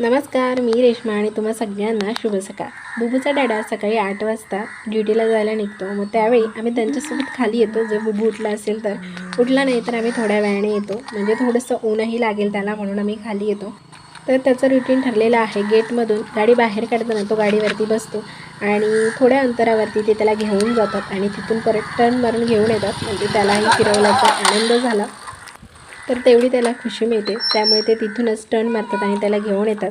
नमस्कार मी रेश्मा आणि तुम्हा सगळ्यांना शुभ सकाळ. बुबूचा डॅडा सकाळी आठ वाजता ड्युटीला जायला निघतो. मग त्यावेळी आम्ही त्यांच्यासोबत खाली येतो. जर बुबू उठला असेल तर उठला नाही तर आम्ही थोड्या वेळाने येतो. म्हणजे थोडंसं ऊनही लागेल त्याला म्हणून आम्ही खाली येतो. तर त्याचं रुटीन ठरलेलं आहे. गेटमधून गाडी बाहेर काढताना तो गाडीवरती बसतो आणि थोड्या अंतरावरती ते त्याला घेऊन जातात आणि तिथून परत टर्न मारून घेऊन येतात. म्हणजे त्यालाही फिरवल्याचा आनंद झाला. तर तेवढी त्याला खुशी मिळते. त्यामुळे ते तिथूनच टर्न मारतात आणि त्याला घेऊन येतात.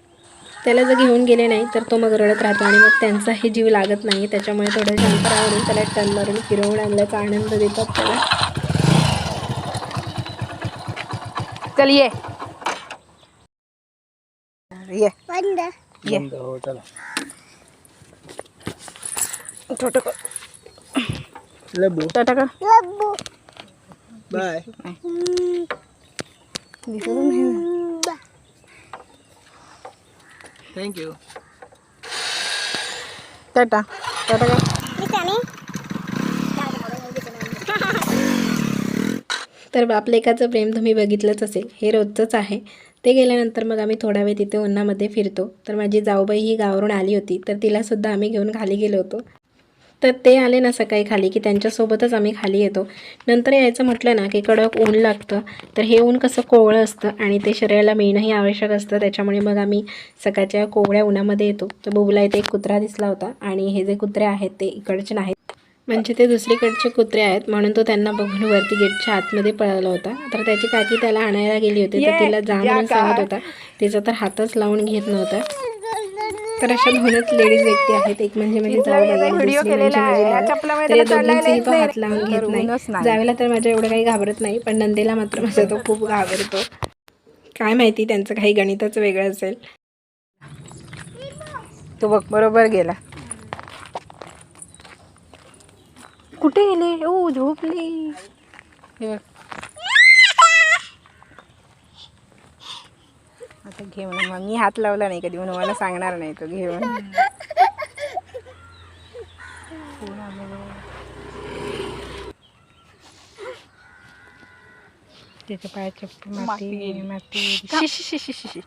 त्याला जर घेऊन गेले नाही तर तो मग रडत राहतो आणि मग त्यांचाही जीव लागत नाही. त्याच्यामुळे थोड्या अंतरावरून त्याला टर्न मारून फिरवून आणल्याचा आनंद देतात त्याला. चल ये. ये. बंद. ये. हो छोटं टाटा बाय. दिसतच नाही. थँक्यू टाटा टाटा तर बापलेकाचं प्रेम तुम्ही बघितलंच असेल. हे रोजचंच आहे. ते गेल्यानंतर मग आम्ही थोडा वेळ तिथे उन्हामध्ये फिरतो. तर माझी जाऊबाई ही गावावरून आली होती. तर तिलासुद्धा आम्ही घेऊन खाली गेलो होतो. तर ते आले ना सकाळी खाली की त्यांच्यासोबतच आम्ही खाली येतो. नंतर यायचं म्हटलं ना की कडक ऊन लागतं तर हे ऊन कसं कोवळं असतं आणि ते शरीराला मिळणंही आवश्यक असतं त्याच्यामुळे मग आम्ही सकाळच्या कोवळ्या उन्हामध्ये येतो. तर बुबूला इथे एक कुत्रा दिसला होता आणि हे जे कुत्रे आहेत ते इकडचे नाहीत. म्हणजे ते दुसरीकडचे कुत्रे आहेत म्हणून तो त्यांना बघून वरती गेटच्या आतमध्ये पळाला होता. तर त्याची काकी त्याला आणायला गेली होती तर तिला जा म्हणून या सांगत? होता. तिचा तर हातच लावून घेत नव्हता. तर अशा दोनच लेडीज व्यक्ती आहेत. एक म्हणजे माझी म्हणजे. हात लावून घेत नाही. जावेला तर माझ्या एवढं काही घाबरत नाही पण नंदेला मात्र माझा तो खूप घाबरतो. काय माहिती त्यांचं काही गणितच वेगळं असेल. तू बघ बरोबर गेला. कुठे गेले? ओ झोपली हे बघ आता घे म्हणून मग मी हात लावला नाही कधी म्हणून मला सांगणार नाही तो घे म्हणून त्याच्या पायात चप्पल माती माती शी, शी, शी, शी, शी, शी.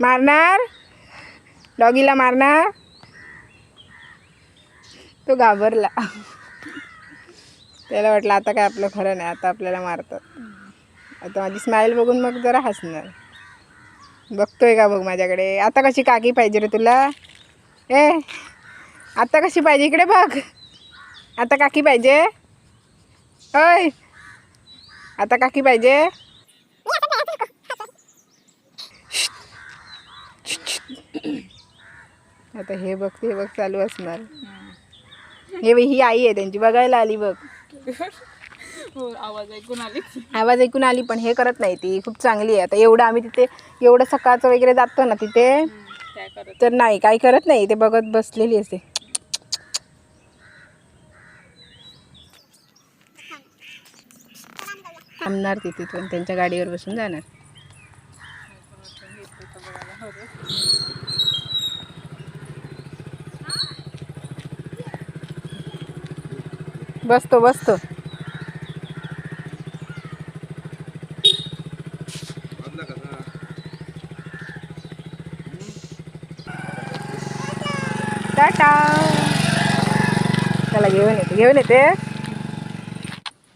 मारणार? डॉगीला मारणार? तो घाबरला. त्याला वाटलं आता काय आपलं खरं नाही आता आपल्याला मारतात. आता माझी स्माईल बघून मग जरा हसणार. बघतोय का बघ माझ्याकडे? आता कशी काकी पाहिजे रे तुला? ए आता कशी पाहिजे? इकडे बघ. आता काकी पाहिजे? होय आता काकी पाहिजे? आता हे बघ ते बघ चालू असणार. हे ही आई आहे त्यांची. बघायला आली बघ. आवाज ऐकून आली पण हे करत नाही ती. खूप चांगली आहे. आता एवढं आम्ही तिथे एवढं सकाळचं वगैरे जातो ना तिथे तर नाही काही करत नाही. ते बघत बसलेली असते. थांबणार ती तिथून त्यांच्या गाडीवर बसून जाणार. बसतो बसतो. टाटा. त्याला घेऊन येते घेऊन येते.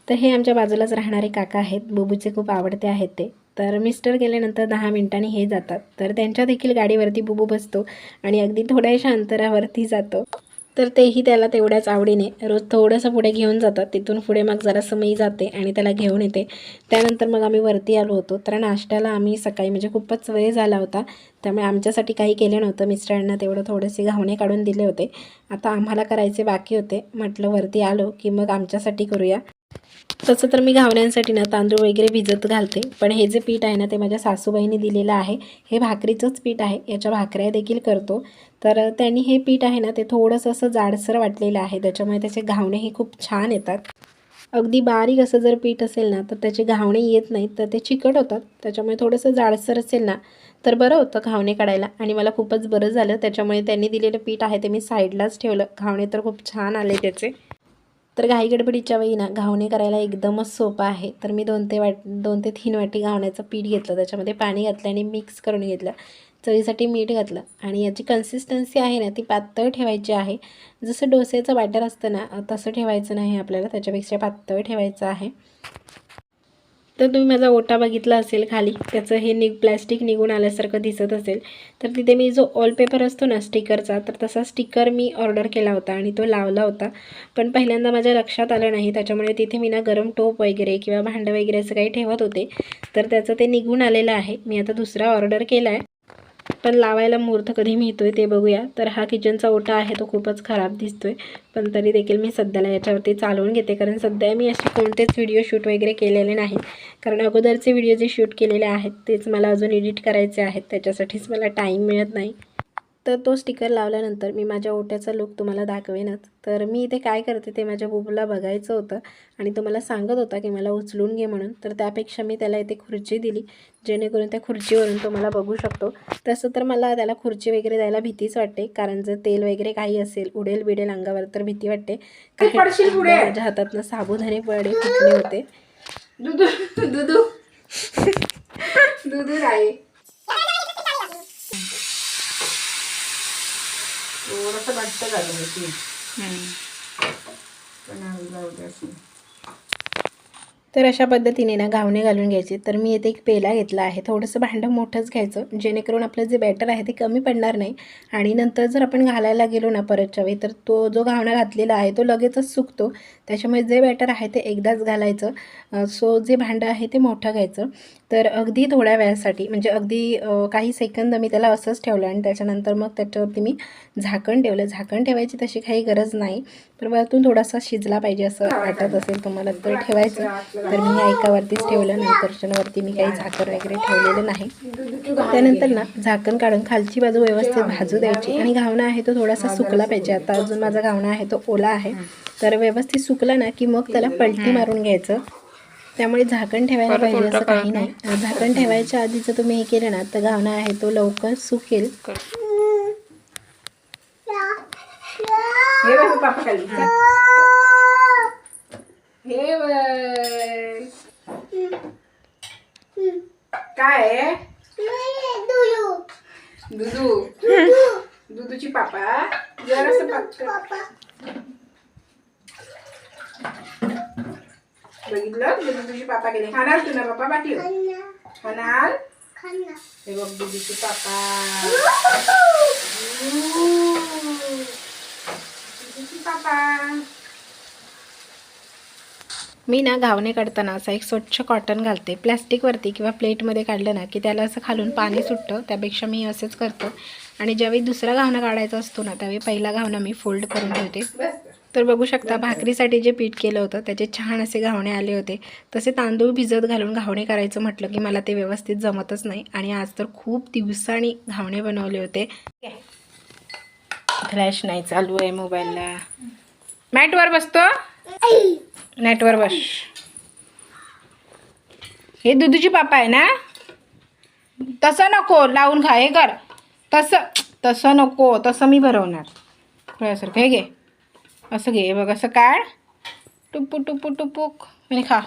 तर हे आमच्या बाजूलाच राहणारे काका आहेत बुबूचे खूप आवडते आहेत ते. तर मिस्टर गेल्यानंतर दहा मिनिटांनी हे जातात. तर त्यांच्या देखील गाडीवरती बुबू बसतो आणि अगदी थोड्याशा अंतरावरती जातो. तर तेही त्याला तेवढ्याच आवडीने. रोज थोडंसं पुढे घेऊन जातात. तिथून पुढे मग जरासं मी जाते आणि त्याला घेऊन येते. त्यानंतर मग आम्ही वरती आलो होतो. तर नाश्त्याला आम्ही सकाळी म्हणजे खूपच वेळ झाला होता. त्यामुळे आमच्यासाठी काही केलं नव्हतं. मिस्टरांना तेवढं थोडेसे घावणे काढून दिले होते. आता आम्हाला करायचे बाकी होते. म्हटलं वरती आलो की मग आमच्यासाठी करूया. तसं तर मी घावण्यांसाठी ना तांदूळ वगैरे भिजत घालते. पण हे जे पीठ आहे ना ते माझ्या सासूबाईने दिलेलं आहे. हे भाकरीचंच पीठ आहे. याच्या भाकऱ्या देखील करतो. तर त्यांनी हे पीठ आहे ना ते थोडंसं असं जाडसर वाटलेलं आहे. त्याच्यामुळे त्याचे घावणे हे खूप छान येतात. अगदी बारीक असं जर पीठ असेल ना तर त्याचे घावणे येत नाहीत. तर ते चिकट होतात. त्याच्यामुळे थोडंसं जाडसर असेल ना तर बरं होतं घावणे काढायला. आणि मला खूपच बरं झालं. त्याच्यामुळे त्यांनी दिलेलं पीठ आहे ते मी साईडलाच ठेवलं. घावणे तर खूप छान आले त्याचे. तर घाई गडबडीच्या वेळी ना घावणे करायला एकदमच सोपं आहे. तर मी दोन ते वाट दोन ते तीन वाटी घावण्याचं पीठ घेतलं. त्याच्यामध्ये पाणी घातलं आणि मिक्स करून घेतलं. चवीसाठी मीठ घातलं. आणि याची कन्सिस्टन्सी आहे ना ती पातळ ठेवायची आहे. जसं डोसेचं बॅटर असतं ना तसं ठेवायचं नाही आपल्याला. त्याच्यापेक्षा पातळ ठेवायचं आहे. तर तुम्ही माझा ओटा बघितला असेल खाली. त्याचं हे निग प्लॅस्टिक निघून आल्यासारखं दिसत असेल. तर तिथे मी जो ऑलपेपर असतो ना स्टिकरचा तर तसा स्टिकर मी ऑर्डर केला होता आणि तो लावला होता. पण पहिल्यांदा माझ्या लक्षात आलं नाही. त्याच्यामुळे तिथे मी ना गरम टोप वगैरे किंवा भांडं वगैरे असं काही ठेवत होते. तर त्याचं ते निघून आलेलं आहे. मी आता दुसरा ऑर्डर केला आहे पण लावायला मुहूर्त कधी मिळतो आहे ते बघूया. तर हा किचनचा ओटा आहे तो खूपच खराब दिसतो आहे पण तरी देखील मी सध्याला याच्यावरती चालवून घेते कारण सध्या मी असे कोणतेच व्हिडिओ शूट वगैरे केलेले नाही. कारण अगोदरचे व्हिडिओ जे शूट केलेले आहेत तेच मला अजून एडिट करायचे आहेत. त्याच्यासाठीच मला टाईम मिळत नाही. तर तो स्टिकर लावल्यानंतर मी माझ्या ओट्याचा लुक तुम्हाला दाखवेनच. तर मी इथे काय करते ते माझ्या बुबूला बघायचं होतं आणि तो मला सांगत होता की मला उचलून घे म्हणून. तर त्यापेक्षा मी त्याला इथे खुर्ची दिली जेणेकरून त्या खुर्चीवरून तो मला बघू शकतो. तसं तर मला त्याला खुर्ची वगैरे द्यायला भीतीच वाटते कारण जर तेल वगैरे काही असेल उडेल बिडेल अंगावर तर भीती वाटते. माझ्या हातातनं साबुदाणे पडे फुटले होते. दुधू दुधू दुधू राई थोडंसं घट्ट झालं माहिती पण आम्ही जाऊ दे असं. तर अशा पद्धतीने ना घावणे घालून घ्यायचे. तर मी येथे एक पेला घेतला आहे. थोडंसं भांडं मोठंच घ्यायचं. जेणेकरून आपलं जे बॅटर आहे ते कमी पडणार नाही. आणि नंतर जर आपण घालायला गेलो ना परतच्या वेळी तर तो जो घावणा घातलेला आहे तो लगेचच सुकतो. त्याच्यामुळे जे बॅटर आहे ते एकदाच घालायचं. सो जे भांडं आहे ते मोठं घ्यायचं. तर अगदी थोड्या वेळासाठी म्हणजे अगदी काही सेकंद मी त्याला असंच ठेवलं आणि त्याच्यानंतर मग त्याच्यावरती मी झाकण ठेवलं. झाकण ठेवायची तशी काही गरज नाही. तर वरतून थोडासा शिजला पाहिजे असं वाटत असेल तुम्हाला तर ठेवायचं. तर मी ह्या एकावरतीच ठेवलं नंतरच्यावरती मी काही झाकण वगैरे ठेवलेलं नाही. त्यानंतर ना झाकण काढून खालची बाजू व्यवस्थित भाजू द्यायची. आणि घावणा आहे तो थोडासा सुकला पाहिजे. आता अजून माझा घावणा आहे तो ओला आहे. तर व्यवस्थित सुकला ना की मग त्याला पलटी मारून घ्यायचं. त्यामुळे झाकण ठेवायला पाहिजे असं काही नाही. झाकण ठेवायच्या आधी जर तुम्ही हे केलं ना तर घावणा आहे तो लवकर सुकेल. हे हे बघ. काय आहे? दुधू दुधूची पापा. जरासं. बघितलं? दुधूची पापा गेले. खाणार तू ना पापा बाटी खाणार? हे बघ दुधूची पापा. दुधूची पापा. मी ना घावणे काढताना असा एक स्वच्छ कॉटन घालते. प्लॅस्टिकवरती किंवा प्लेटमध्ये काढलं ना की त्याला असं खालून पाणी सुटतं. त्यापेक्षा मी असंच करतो. आणि ज्यावेळी दुसरा घावणं काढायचा असतो ना त्यावेळी पहिला घावणं मी फोल्ड करून ठेवते. तर बघू शकता भाकरीसाठी जे पीठ केलं होतं त्याचे छान असे घावणे आले होते. तसे तांदूळ भिजत घालून घावणे करायचं म्हटलं की मला ते व्यवस्थित जमतच नाही. आणि आज तर खूप दिवसांनी घावणे बनवले होते. फ्लॅश नाही चालू आहे मोबाईलला. मॅटवर बसतो? नेटवर बस हे दुधूची पापा आहे ना? तसं नको लावून खा हे कर. तसं तसं नको तसं मी भरवणार. थोड्यासारखं हे घे. असं घे बघ असं काढ. टुपू टुपू टुपूक आणि खा.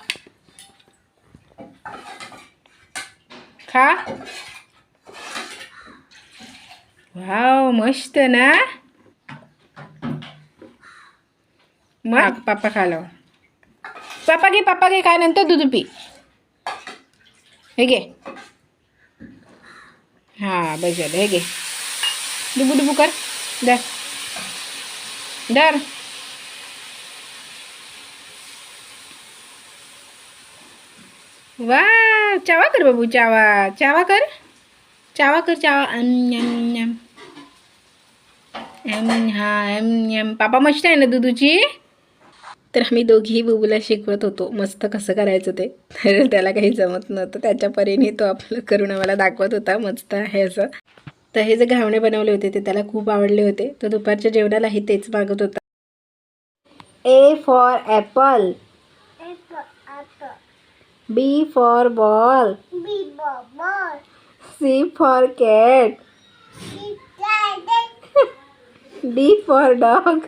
खा. वाव मस्त ना? मग? पापा खालं पापा घे पापा घे काय नंतर दूध पी हे घे हां बस झालं हे घे डुबू डुबू कर दर दर वा चावा कर बाबू चावा चावा कर चावा कर चावा अम, यम, यम. एम हा एम यम पापा मस्त आहे ना दुधूची तर आम्ही दोघीही बुबूला शिकवत होतो. मस्त कसं करायचं ते. तर त्याला काही जमत नव्हतं. त्याच्या परीने तो आपलं करून आम्हाला दाखवत होता. मस्त आहे असं. तर हे जे घावणे बनवले होते ते त्याला खूप आवडले होते. तो दुपारच्या जेवणालाही तेच मागत होता. A for apple. B for ball. C for cat. D for dog.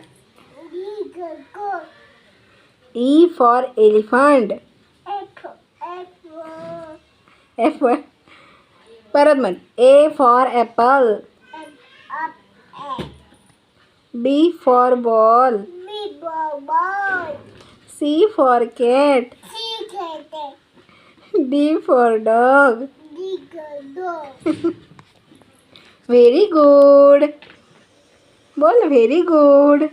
E for elephant. F for Paradman. A for apple. B for ball. B for ball. C for cat. C cat. D for dog. D for dog. very good. Ball very good.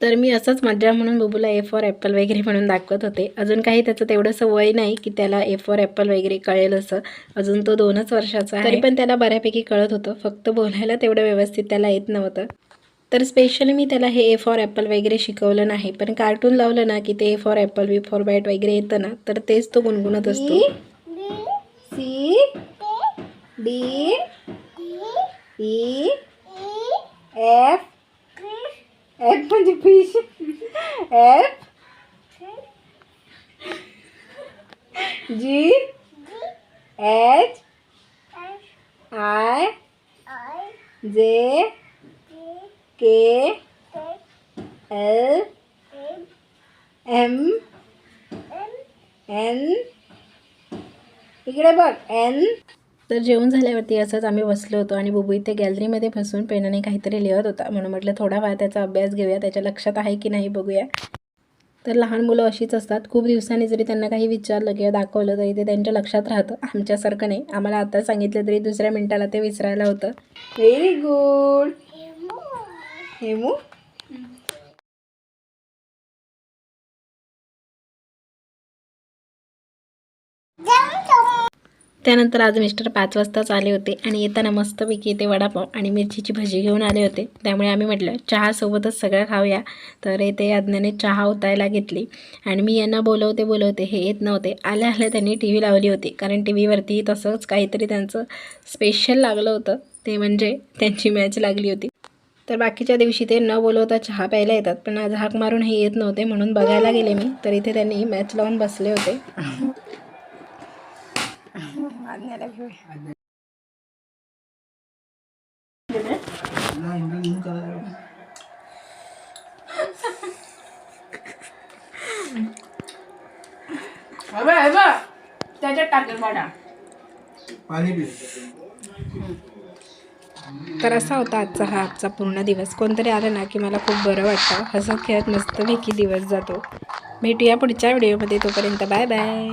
तर मी असंच मजा म्हणून बुबूला ए for Apple वगैरे म्हणून दाखवत होते. अजून काही त्याचं तेवढंसं वय नाही की त्याला ए फॉर ॲपल वगैरे कळेल असं. अजून तो दोनच वर्षाचा तरी पण त्याला बऱ्यापैकी कळत होतं. फक्त बोलायला तेवढं व्यवस्थित त्याला येत नव्हतं. तर स्पेशली मी त्याला हे ए फॉर ॲपल वगैरे शिकवलं नाही. पण कार्टून लावलं ना की ते A for apple B for bat वगैरे येतं ना तर तेच तो गुणगुणत असतो. C D E F F म्हणजे fish F G H I J K L M N इकडे बघ एन तर जेवण झाल्यावरती असंच आम्ही बसलो होतो आणि बुबू इथे गॅलरीमध्ये बसून पेनाने काहीतरी लिहत होता. म्हणून म्हटलं थोडा वेळ त्याचा अभ्यास घेऊया त्याच्या लक्षात आहे की नाही बघूया. तर लहान मुलं अशीच असतात. खूप दिवसांनी जरी त्यांना काही विचारलं किंवा दाखवलं तरी ते त्यांच्या लक्षात राहतं. आमच्यासारखं नाही. आम्हाला आता सांगितलं तरी दुसऱ्या मिनिटाला ते विसरायला होतं. व्हेरी गुड हेमू त्यानंतर आज मिस्टर पाच वाजताच आले होते आणि येताना मस्तपैकी इथे वडापाव आणि मिरचीची भजी घेऊन आले होते. त्यामुळे आम्ही म्हटलं चहासोबतच सगळं खाऊया. तर इथे अज्ञाने चहा उतायला घेतली आणि मी यांना बोलवते बोलवते हे येत नव्हते. आल्या आल्या त्यांनी टी व्ही लावली होती कारण टी व्हीवरती तसंच काहीतरी त्यांचं स्पेशल लागलं होतं. ते म्हणजे त्यांची मॅच लागली होती. तर बाकीच्या दिवशी ते न बोलवता चहा प्यायला येतात पण आज हाक मारून हे येत नव्हते म्हणून बघायला गेले मी. तर इथे त्यांनी मॅच लावून बसले होते. आज्ञाला घेऊया त्याच्यात टाकेल बडा पाणी पी तर असा होता आजचा हा आजचा पूर्ण दिवस. कोणतरी आलं ना की मला खूप बरं वाटतं. हसत खेळत मस्तपैकी दिवस जातो. भेटूया पुढच्या व्हिडिओमध्ये तोपर्यंत बाय बाय.